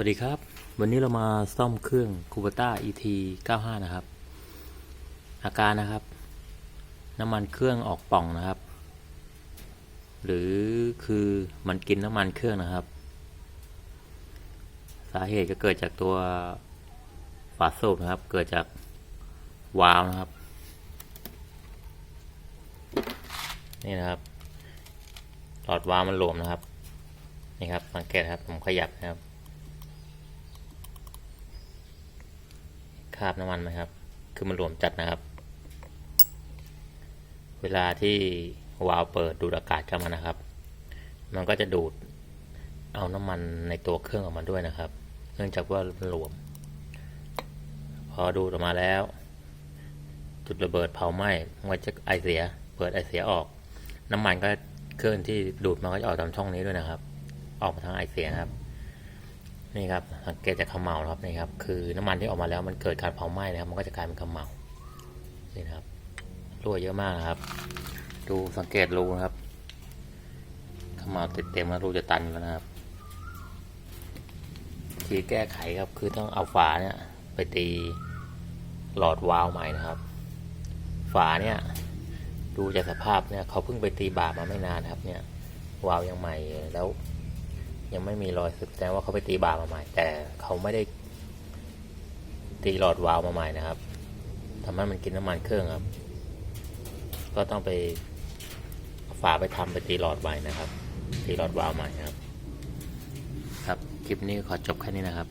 วัสดีครับ วันนี้เรามาซ่อมเครื่อง c u b a t a ET 95 นะครับ อาการนะครับ น้ำมันเครื่องออกป่องนะครับ หรือคือมันกินน้ำมันเครื่องนะครับ สาเหตุก็เกิดจากตัวฝาสูบนะครับ เกิดจากวาล์วนะครับ นี่นะครับ หลอดวาล์วมันหลวมนะครับ นี่ครับสังเกตครับผมขยับนะครับ คราบน้ำมันไหมครับ คือมันหลวมจัดนะครับ เวลาที่วาล์วเปิดดูดอากาศเข้ามานะครับ มันก็จะดูดเอาน้ำมันในตัวเครื่องออกมาด้วยนะครับ เนื่องจากว่ามันหลวม พอดูดออกมาแล้ว จุดระเบิดเผาไหม้มันจะไอเสีย เปิดไอเสียออก น้ำมันก็เคลื่อนที่ดูดมันก็จะออกตามช่องนี้ด้วยนะครับ ออกมาทางไอเสียนะครับ นี่ครับสังเกตจากขมเหลาครับนี่ครับคือน้ำมันที่ออกมาแล้วมันเกิดการเผาไหม้นะครับ มันก็จะกลายเป็นขมเหลานี่นะครับรั่วเยอะมากนะครับ ดูสังเกตรูนะครับขมเหลาติดเต็มแล้วรูจะตันแล้วนะครับทีแก้ไขครับคือต้องเอาฝาเนี่ยไปตีหลอดวาล์วใหม่นะครับ ฝาเนี่ยดูจากสภาพเนี่ยเขาเพิ่งไปตีบาปมาไม่นานครับเนี่ยวาล์วยังใหม่แล้ว ยังไม่มีรอยสึกแสดงว่าเขาไปตีบามาใหม่ แต่เขาไม่ได้ตีหลอดวาล์วมาใหม่นะครับทำให้มันกินน้ำมันเครื่องครับ ก็ต้องไปฝาไปทำไปตีหลอดใหม่นะครับ ตีหลอดวาล์วใหม่ครับ ครับ คลิปนี้ขอจบแค่นี้นะครับ